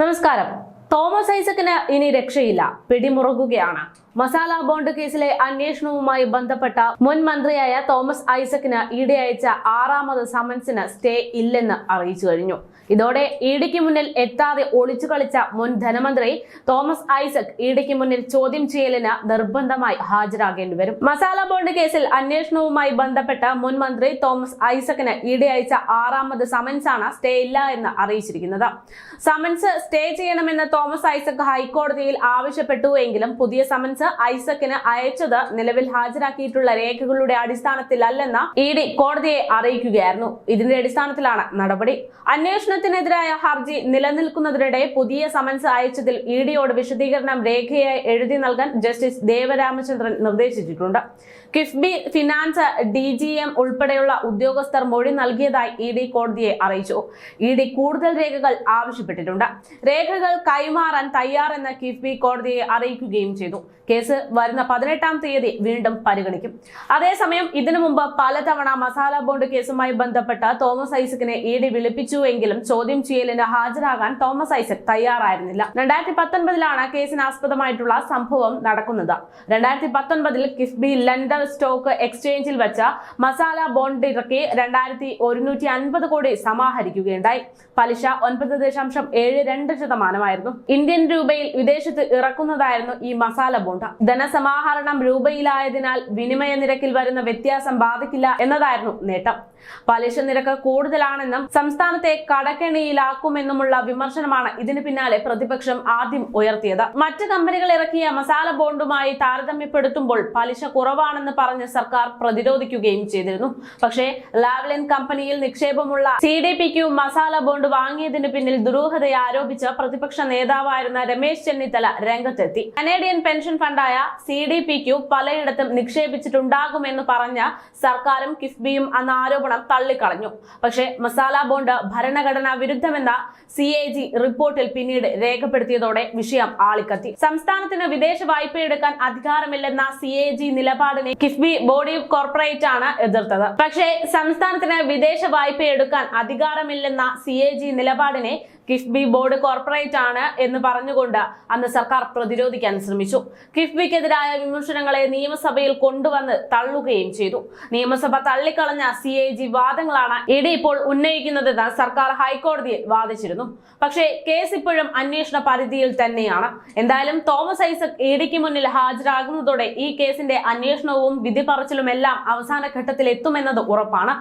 നമസ്കാരം. തോമസ് ഐസക്കിന് ഇനി രക്ഷയില്ല. പിടിമുറുകുകയാണ് മസാല ബോണ്ട് കേസിലെ അന്വേഷണവുമായി ബന്ധപ്പെട്ട മുൻ മന്ത്രിയായ തോമസ് ഐസക്കിന് ഇഡി അയച്ച ആറാമത് സമൻസിന് സ്റ്റേ ഇല്ലെന്ന് അറിയിച്ചു കഴിഞ്ഞു. ഇതോടെ ഇഡിക്ക് മുന്നിൽ എത്താതെ ഒളിച്ചു കളിച്ച മുൻ ധനമന്ത്രി തോമസ് ഐസക് ഇഡിക്ക് മുന്നിൽ ചോദ്യം ചെയ്യലിന് നിർബന്ധമായി ഹാജരാകേണ്ടി വരും. മസാല ബോണ്ട് കേസിൽ അന്വേഷണവുമായി ബന്ധപ്പെട്ട മുൻ മന്ത്രി തോമസ് ഐസക്കിന് ഇഡി അയച്ച ആറാമത് സമൻസാണ് സ്റ്റേ ഇല്ല എന്ന് അറിയിച്ചിരിക്കുന്നത്. സമൻസ് സ്റ്റേ ചെയ്യണമെന്ന് തോമസ് ഐസക് ഹൈക്കോടതിയിൽ ആവശ്യപ്പെട്ടു എങ്കിലും പുതിയ സമൻസ് ഐസക്കിന് അയച്ചത് നിലവിൽ ഹാജരാക്കിയിട്ടുള്ള രേഖകളുടെ അടിസ്ഥാനത്തിലല്ലെന്ന് ഇ ഡി കോടതിയെ അറിയിക്കുകയായിരുന്നു. ഇതിന്റെ അടിസ്ഥാനത്തിലാണ് നടപടി. അന്വേഷണത്തിനെതിരായ ഹർജി നിലനിൽക്കുന്നതിനിടെ പുതിയ സമൻസ് അയച്ചതിൽ ഇ ഡിയോട് വിശദീകരണം രേഖയായി എഴുതി നൽകാൻ ജസ്റ്റിസ് ദേവരാമചന്ദ്രൻ നിർദ്ദേശിച്ചിട്ടുണ്ട്. KIIFB finance D G M ഉൾപ്പെടെയുള്ള ഉദ്യോഗസ്ഥർ മൊഴി നൽകിയതായി ഇ ഡി കോടതിയെ അറിയിച്ചു. ഇ ഡി കൂടുതൽ രേഖകൾ ആവശ്യപ്പെട്ടിട്ടുണ്ട്. രേഖകൾ കൈമാറാൻ തയ്യാറെന്ന് കിഫ്ബി കോടതിയെ അറിയിക്കുകയും ചെയ്തു. കേസ് വരുന്ന പതിനെട്ടാം തീയതി വീണ്ടും പരിഗണിക്കും. അതേസമയം ഇതിനു മുമ്പ് പലതവണ മസാല ബോണ്ട് കേസുമായി ബന്ധപ്പെട്ട തോമസ് ഐസക്കിനെ ഇ ഡി വിളിപ്പിച്ചുവെങ്കിലും ചോദ്യം ചെയ്യലിന് ഹാജരാകാൻ തോമസ് ഐസക് തയ്യാറായിരുന്നില്ല. രണ്ടായിരത്തി പത്തൊൻപതിലാണ് കേസിന് ആസ്പദമായിട്ടുള്ള സംഭവം നടക്കുന്നത്. രണ്ടായിരത്തി പത്തൊൻപതിൽ കിഫ്ബി ലണ്ടൻ സ്റ്റോക്ക് എക്സ്ചേഞ്ചിൽ വെച്ച മസാല ബോണ്ട് ഇറക്കി രണ്ടായിരത്തി ഒരുന്നൂറ്റി അൻപത് കോടി സമാഹരിക്കുകയുണ്ടായി. പലിശ ഒൻപത് ദശാംശം ഏഴ് രണ്ട് ശതമാനമായിരുന്നു. ഇന്ത്യൻ രൂപയിൽ വിദേശത്ത് ഇറക്കുന്നതായിരുന്നു ഈ മസാല ബോണ്ട്. ധനസമാഹരണം രൂപയിലായതിനാൽ വിനിമയ നിരക്കിൽ വരുന്ന വ്യത്യാസം ബാധിക്കില്ല എന്നതായിരുന്നു നേട്ടം. പലിശ നിരക്ക് കൂടുതലാണെന്നും സംസ്ഥാനത്തെ കടക്കെണിയിലാക്കുമെന്നുമുള്ള വിമർശനമാണ് ഇതിനു പിന്നാലെ പ്രതിപക്ഷം ആദ്യം ഉയർത്തിയത്. മറ്റ് കമ്പനികൾ ഇറക്കിയ മസാല ബോണ്ടുമായി താരതമ്യപ്പെടുത്തുമ്പോൾ പലിശ കുറവാണെന്ന് പറഞ്ഞ് സർക്കാർ പ്രതിരോധിക്കുകയും ചെയ്തിരുന്നു. പക്ഷേ ലാവ്ലിൻ കമ്പനിയിൽ നിക്ഷേപമുള്ള സി ഡി പിക്ക് മസാല ബോണ്ട് വാങ്ങിയതിന് പിന്നിൽ ദുരൂഹതയെ ആരോപിച്ച് പ്രതിപക്ഷ നേതാവായിരുന്ന രമേശ് ചെന്നിത്തല രംഗത്തെത്തി. കനേഡിയൻ പെൻഷൻ ഫണ്ടായ സി ഡി പി ക്യു പലയിടത്തും നിക്ഷേപിച്ചിട്ടുണ്ടാകുമെന്ന് പറഞ്ഞ സർക്കാരും കിഫ്ബിയും അന്ന് ആരോപണം തള്ളിക്കളഞ്ഞു. പക്ഷേ മസാല ബോണ്ട് ഭരണഘടനാ വിരുദ്ധമെന്ന സി എ ജി റിപ്പോർട്ടിൽ പിന്നീട് രേഖപ്പെടുത്തിയതോടെ വിഷയം ആളിക്കത്തി. സംസ്ഥാനത്തിന് വിദേശ വായ്പയെടുക്കാൻ അധികാരമില്ലെന്ന സി എ ജി നിലപാടിനെ കിഫ്ബി ബോഡി കോർപ്പറേറ്റ് ആണ് എതിർത്തത്. പക്ഷേ സംസ്ഥാനത്തിന് വിദേശ വായ്പയെടുക്കാൻ അധികാരമില്ലെന്ന സി എ ജി നിലപാടിനെ കിഫ്ബി ബോർഡ് കോർപ്പറേറ്റ് ആണ് എന്ന് പറഞ്ഞുകൊണ്ട് അന്ന് സർക്കാർ പ്രതിരോധിക്കാൻ ശ്രമിച്ചു. കിഫ്ബിക്കെതിരായ വിമർശനങ്ങളെ നിയമസഭയിൽ കൊണ്ടുവന്ന് തള്ളുകയും ചെയ്തു. നിയമസഭ തള്ളിക്കളഞ്ഞ സി എ ജി വാദങ്ങളാണ് ഇടി ഇപ്പോൾ ഉന്നയിക്കുന്നതെന്ന് സർക്കാർ ഹൈക്കോടതിയിൽ വാദിച്ചിരുന്നു. പക്ഷേ കേസ് ഇപ്പോഴും അന്വേഷണ പരിധിയിൽ തന്നെയാണ്. എന്തായാലും തോമസ് ഐസക് ഇഡിക്ക് മുന്നിൽ ഹാജരാകുന്നതോടെ ഈ കേസിന്റെ അന്വേഷണവും വിധി പറച്ചിലും എല്ലാം അവസാന ഘട്ടത്തിൽ എത്തുമെന്നത് ഉറപ്പാണ്.